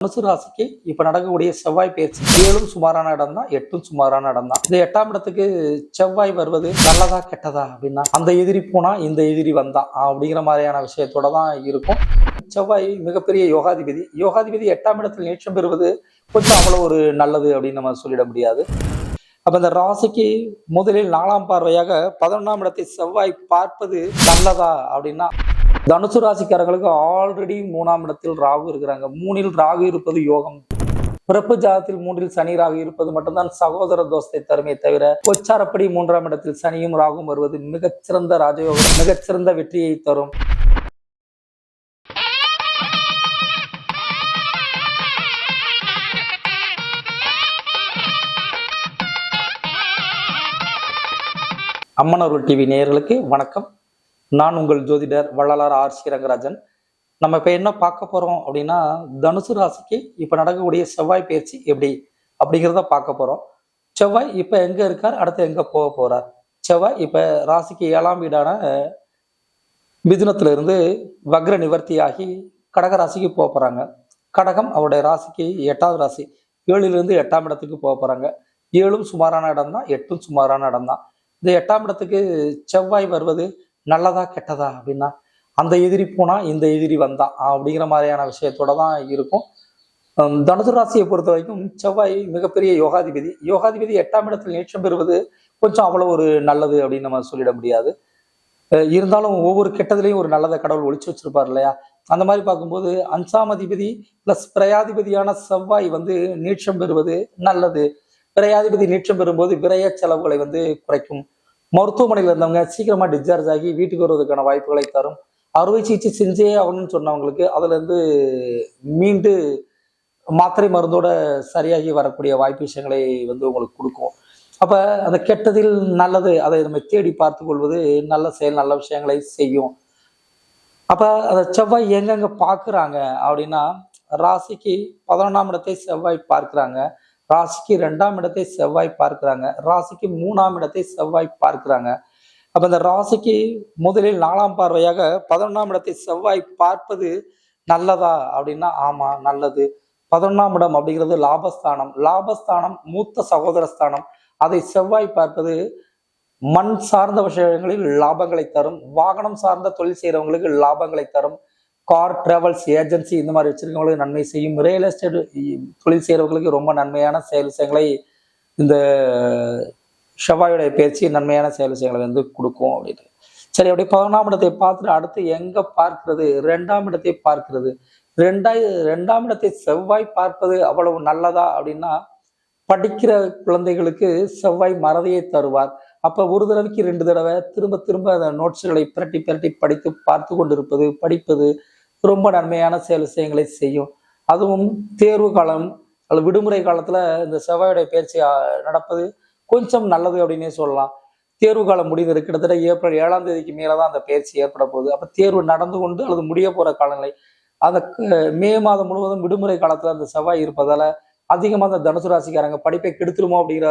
தனுசு ராசிக்கு இப்ப நடக்கக்கூடிய செவ்வாய் பயிற்சி ஏழும் சுமாரான இடம் தான் எட்டும் சுமாரான இடம் தான் இந்த எட்டாம் இடத்துக்கு செவ்வாய் வருவது நல்லதா கெட்டதா அப்படின்னா அந்த எதிரி போனா இந்த எதிரி வந்தா அப்படிங்கிற மாதிரியான விஷயத்தோட தான் இருக்கும். செவ்வாய் மிகப்பெரிய யோகாதிபதி. யோகாதிபதி எட்டாம் இடத்தில் நீச்சம் பெறுவது கொஞ்சம் அவ்வளோ ஒரு நல்லது அப்படின்னு நம்ம சொல்லிட முடியாது. அப்ப இந்த ராசிக்கு முதலில் நாலாம் பார்வையாக பதினொன்றாம் இடத்தை செவ்வாய் பார்ப்பது நல்லதா அப்படின்னா தனுசு ராசிக்காரங்களுக்கு ஆல்ரெடி மூணாம் இடத்தில் ராகு இருக்கிறாங்க. மூணில் ராகு இருப்பது யோகம். பிறப்பு ஜாதத்தில் மூன்றில் சனி ராகு இருப்பது மட்டும்தான் சகோதர தோஷத்தை தருமே தவிர கொச்சாரப்படி மூன்றாம் இடத்தில் சனியும் ராகும் வருவது மிகச்சிறந்த ராஜயோகம் மிகச்சிறந்த வெற்றியை தரும். அம்மனருள் டிவி நேயர்களுக்கு வணக்கம். நான் உங்கள் ஜோதிடர் வள்ளலார் ஆர் ஸ்ரீரங்கராஜன். நம்ம இப்போ என்ன பார்க்க போகிறோம் அப்படின்னா தனுசு ராசிக்கு இப்போ நடக்கக்கூடிய செவ்வாய் பயிற்சி எப்படி அப்படிங்கிறத பார்க்க போகிறோம் செவ்வாய் இப்போ எங்கே இருக்கார்? அடுத்து எங்கே போக போகிறார் செவ்வாய் இப்போ ராசிக்கு ஏழாம் வீடான மிதுனத்திலிருந்து வக்ர நிவர்த்தியாகி கடக ராசிக்கு போக போகிறாங்க கடகம் அவருடைய ராசிக்கு எட்டாவது ராசி. ஏழுலேருந்து எட்டாம் இடத்துக்கு போக போகிறாங்க ஏழும் சுமாரான இடம் தான் எட்டும் சுமாரான இடம் தான் இந்த எட்டாம் இடத்துக்கு செவ்வாய் வருவது நல்லதா கெட்டதா அப்படின்னா அந்த எதிரி போனா இந்த எதிரி வந்தான் அப்படிங்கிற மாதிரியான விஷயத்தோட தான் இருக்கும். தனுசு ராசியை பொறுத்த வரைக்கும் செவ்வாய் மிகப்பெரிய யோகாதிபதி. யோகாதிபதி எட்டாம் இடத்தில் நீச்சம் பெறுவது கொஞ்சம் அவ்வளோ ஒரு நல்லது அப்படின்னு நம்ம சொல்லிட முடியாது. இருந்தாலும் ஒவ்வொரு கெட்டதுலையும் ஒரு நல்லதை கடவுள் ஒழிச்சு வச்சிருப்பார் இல்லையா? அந்த மாதிரி பார்க்கும்போது அஞ்சாம் அதிபதி பிளஸ் பிரயாதிபதியான செவ்வாய் வந்து நீட்சம் பெறுவது நல்லது. பிரயாதிபதி நீட்சம் பெறும்போது விரய செலவுகளை வந்து குறைக்கும். மருத்துவமனையில் இருந்தவங்க சீக்கிரமா டிஸ்சார்ஜ் ஆகி வீட்டுக்கு வருவதற்கான வாய்ப்புகளை தரும். அறுவை சிகிச்சை செஞ்சே ஆகணும்னு சொன்னவங்களுக்கு அதுல இருந்து மீண்டு மாத்திரை மருந்தோட சரியாகி வரக்கூடிய வாய்ப்பு விஷயங்களை வந்து உங்களுக்கு கொடுக்கும். அப்ப அந்த கெட்டதில் நல்லது அதை நம்ம தேடி பார்த்து கொள்வது நல்ல செயல் நல்ல விஷயங்களை செய்யும். அப்ப அந்த செவ்வாய் எங்கெங்க பார்க்குறாங்க அப்படின்னா ராசிக்கு பதினொன்றாம் இடத்தை செவ்வாய் பார்க்குறாங்க. ராசிக்கு ரெண்டாம் இடத்தை செவ்வாய் பார்க்குறாங்க. ராசிக்கு மூணாம் இடத்தை செவ்வாய் பார்க்குறாங்க. அப்ப இந்த ராசிக்கு முதலில் நாலாம் பார்வையாக பதினொன்றாம் இடத்தை செவ்வாய் பார்ப்பது நல்லதா அப்படின்னா ஆமா நல்லது. பதினொன்றாம் இடம் அப்படிங்கிறது லாபஸ்தானம். லாபஸ்தானம் மூத்த சகோதர ஸ்தானம். அதை செவ்வாய் பார்ப்பது மண் சார்ந்த விஷயங்களில் லாபங்களை தரும். வாகனம் சார்ந்த தொழில் செய்கிறவங்களுக்கு லாபங்களை தரும். கார் டிராவல்ஸ் ஏஜென்சி இந்த மாதிரி வச்சிருக்கவங்களுக்கு நன்மை செய்யும். ரியல் எஸ்டேட் தொழில் செய்கிறவங்களுக்கு ரொம்ப நன்மையான செயல் விஷயங்களை இந்த செவ்வாயுடைய பயிற்சி நன்மையான செயல் விஷயங்களை வந்து கொடுக்கும் அப்படின்னு. சரி அப்படி பதினாம் இடத்தை பார்த்துட்டு அடுத்து எங்க பார்க்கிறது? ரெண்டாம் இடத்தை பார்க்கிறது. ரெண்டாய் ரெண்டாம் இடத்தை செவ்வாய் பார்ப்பது அவ்வளவு நல்லதா அப்படின்னா படிக்கிற குழந்தைகளுக்கு செவ்வாய் மறதியை தருவார். அப்போ ஒரு தடவைக்கு ரெண்டு தடவை திரும்ப திரும்ப அந்த நோட்ஸ்களை பிரட்டி பிரட்டி படித்து பார்த்து கொண்டிருப்பது படிப்பது ரொம்ப நன்மையான செயல் விஷயங்களை செய்யும். அதுவும் தேர்வு காலம் அல்லது விடுமுறை காலத்துல இந்த செவ்வாயுடைய பயிற்சி நடப்பது கொஞ்சம் நல்லது அப்படின்னே சொல்லலாம். தேர்வு காலம் முடிந்தது கிட்டத்தட்ட ஏப்ரல் ஏழாம் தேதிக்கு மேலதான் அந்த பயிற்சி ஏற்பட போகுது. அப்ப தேர்வு நடந்து கொண்டு அல்லது முடிய போற காலநிலை அந்த க- மே மாதம் முழுவதும் விடுமுறை காலத்துல அந்த செவ்வாய் இருப்பதால அதிகமாக அந்த தனுசு ராசிக்காரங்க படிப்பை கெடுத்துருமோ அப்படிங்கிற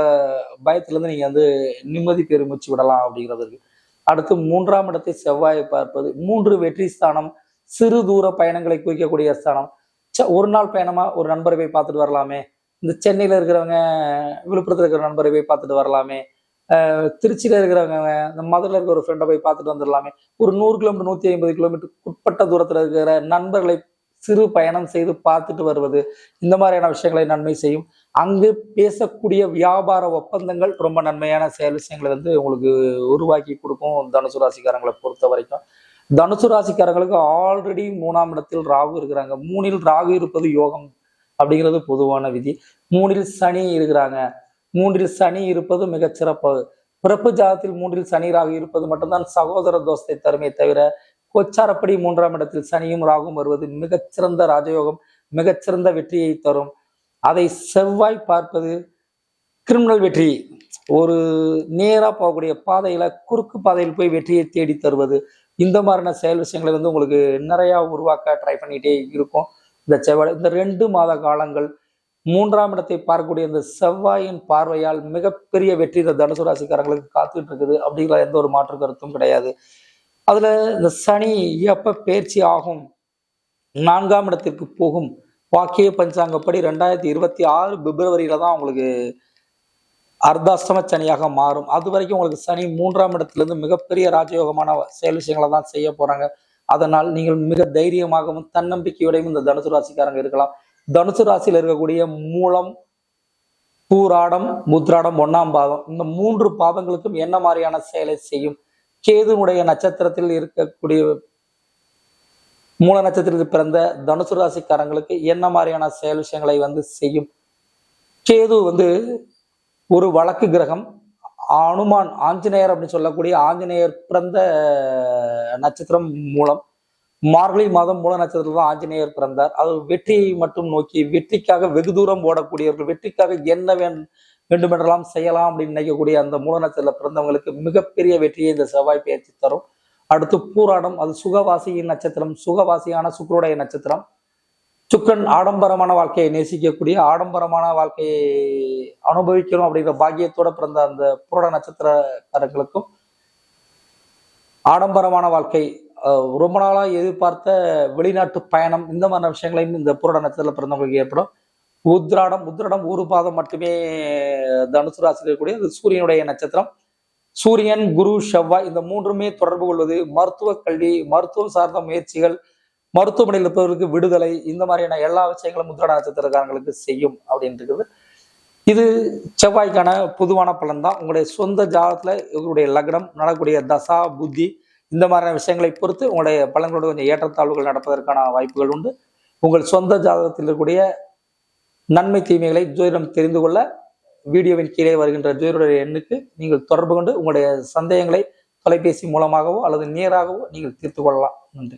பயத்துல இருந்து நீங்க வந்து நிம்மதி பெருமிச்சு விடலாம் அப்படிங்கிறது அடுத்து மூன்றாம் இடத்தை செவ்வாயை பார்ப்பது. மூன்று வெற்றி ஸ்தானம் சிறு தூர பயணங்களை குறிக்கக்கூடிய ஸ்தானம். ஒரு நாள் பயணமா ஒரு நண்பரை போய் பார்த்துட்டு வரலாமே. இந்த சென்னையில இருக்கிறவங்க விழுப்புரத்துல இருக்கிற நண்பரை போய் பார்த்துட்டு வரலாமே. திருச்சியில இருக்கிறவங்க இந்த மதுரையில் இருக்கிற ஒரு ஃப்ரெண்டை போய் பார்த்துட்டு வந்துடலாமே. ஒரு நூறு கிலோமீட்டர் நூத்தி ஐம்பது கிலோமீட்டர் உட்பட்ட தூரத்துல இருக்கிற நண்பர்களை சிறு பயணம் செய்து பார்த்துட்டு வருவது இந்த மாதிரியான விஷயங்களை நன்மை செய்யும். அங்கு பேசக்கூடிய வியாபார ஒப்பந்தங்கள் ரொம்ப நன்மையான செயல் விஷயங்களை வந்து உங்களுக்கு உருவாக்கி கொடுக்கும் தனுசு ராசிக்காரங்களை பொறுத்த வரைக்கும். தனுசு ராசிக்காரங்களுக்கு ஆல்ரெடி மூணாம் இடத்தில் ராகு இருக்கிறாங்க. மூணில் ராகு இருப்பது யோகம் அப்படிங்கிறது பொதுவான விதி. மூணில் சனி இருக்கிறாங்க. மூன்றில் சனி இருப்பது மிகச்சிறப்பது பிறப்பு ஜாதத்தில் மூன்றில் சனி ராகு இருப்பது மட்டும்தான் சகோதர தோஷத்தை தருமே தவிர கொச்சாரப்படி மூன்றாம் இடத்தில் சனியும் ராகும் வருவது மிகச்சிறந்த ராஜயோகம் மிகச்சிறந்த வெற்றியை தரும். அதை செவ்வாய் பார்ப்பது கிரிமினல் வெற்றி. ஒரு நேரா போகக்கூடிய பாதையில குறுக்கு பாதையில் போய் வெற்றியை தேடி தருவது. இந்த மாதிரியான செயல் விஷயங்களை வந்து உங்களுக்கு நிறையா உருவாக்க ட்ரை பண்ணிகிட்டே இருக்கும். இந்த செவ்வாய் இந்த ரெண்டு மாத காலங்கள் மூன்றாம் இடத்தை பார்க்கக்கூடிய இந்த செவ்வாயின் பார்வையால் மிகப்பெரிய வெற்றி இந்த தனுசு ராசிக்காரங்களுக்கு காத்துக்கிட்டு இருக்குது. அப்படிங்கிற எந்த ஒரு மாற்று கருத்தும் கிடையாது. அதில் இந்த சனி எப்போ பயிற்சி ஆகும்? நான்காம் இடத்திற்கு போகும். வாக்கிய பஞ்சாங்கப்படி ரெண்டாயிரத்தி இருபத்தி ஆறு பிப்ரவரியில தான் உங்களுக்கு அர்த்தாஷ்டம சனியாக மாறும். அது வரைக்கும் உங்களுக்கு சனி மூன்றாம் இடத்துலேருந்து மிகப்பெரிய ராஜயோகமான செயல் விஷயங்களை தான் செய்ய போறாங்க. அதனால் நீங்கள் மிக தைரியமாகவும் தன்னம்பிக்கையோடையும் இந்த தனுசு ராசிக்காரங்க இருக்கலாம். தனுசு ராசியில் இருக்கக்கூடிய மூலம் பூராடம் முத்ராடம் ஒன்னாம் பாதம் இந்த மூன்று பாதங்களுக்கும் என்ன மாதிரியான செயலை செய்யும்? கேதுனுடைய நட்சத்திரத்தில் இருக்கக்கூடிய மூல நட்சத்திரத்தில் பிறந்த தனுசு ராசிக்காரங்களுக்கு என்ன மாதிரியான செயல் விஷயங்களை வந்து செய்யும்? கேது வந்து ஒரு வழக்கு கிரகம் அனுமான் ஆஞ்சநேயர் அப்படின்னு சொல்லக்கூடிய ஆஞ்சநேயர் பிறந்த நட்சத்திரம் மூலம் மார்கழி மாதம் மூல நட்சத்திரத்தில் தான் ஆஞ்சநேயர் பிறந்தார். அது வெற்றியை மட்டும் நோக்கி வெற்றிக்காக வெகு தூரம் ஓடக்கூடியவர்கள் வெற்றிக்காக என்ன வேண்டுமென்றெல்லாம் செய்யலாம் அப்படின்னு நினைக்கக்கூடிய அந்த மூல நட்சத்திரத்தில் பிறந்தவங்களுக்கு மிகப்பெரிய வெற்றியை இந்த செவ்வாய் பயிற்சி தரும். அடுத்து பூராடம் அது சுகவாசியின் நட்சத்திரம் சுகவாசியான சுக்கரோடைய நட்சத்திரம். சுக்கரன் ஆடம்பரமான வாழ்க்கையை நேசிக்கக்கூடிய ஆடம்பரமான வாழ்க்கையை அனுபவிக்கணும் அப்படிங்கிற பாக்கியத்தோட பிறந்த அந்த புரட நட்சத்திரக்காரர்களுக்கும் ஆடம்பரமான வாழ்க்கை ரொம்ப நாளா எதிர்பார்த்த வெளிநாட்டு பயணம் இந்த மாதிரி விஷயங்களையும் இந்த புரட நட்சத்திரத்தில் பிறந்தவங்களுக்கு ஏற்படும். உத்ராடம் உத்ராடம் ஒரு பாதம் மட்டுமே தனுசு ராசியில் இருக்கக்கூடிய அது சூரியனுடைய நட்சத்திரம். சூரியன் குரு செவ்வாய் இந்த மூன்றுமே தொடர்பு கொள்வது மருத்துவ கல்வி மருத்துவம் சார்ந்த முயற்சிகள் மருத்துவமனையில் இருப்பவர்களுக்கு விடுதலை இந்த மாதிரியான எல்லா விஷயங்களும் முத்திராட நட்சத்திரக்காரங்களுக்கு செய்யும் அப்படின்றது. இது செவ்வாய்க்கான பொதுவான பலன் தான் உங்களுடைய சொந்த ஜாதகத்தில் இவருடைய லக்னம் நடக்கக்கூடிய தசா புத்தி இந்த மாதிரியான விஷயங்களை பொறுத்து உங்களுடைய பலன்களோட கொஞ்சம் ஏற்றத்தாழ்வுகள் நடப்பதற்கான வாய்ப்புகள் உண்டு. உங்கள் சொந்த ஜாதகத்தில் இருக்கக்கூடிய நன்மை தீமைகளை ஜோதிடம் தெரிந்து கொள்ள வீடியோவின் கீழே வருகின்ற ஜோதிடருடைய எண்ணுக்கு நீங்கள் தொடர்பு கொண்டு உங்களுடைய சந்தேகங்களை தொலைபேசி மூலமாகவோ அல்லது நேராகவோ நீங்கள் தீர்த்து கொள்ளலாம். நன்றி.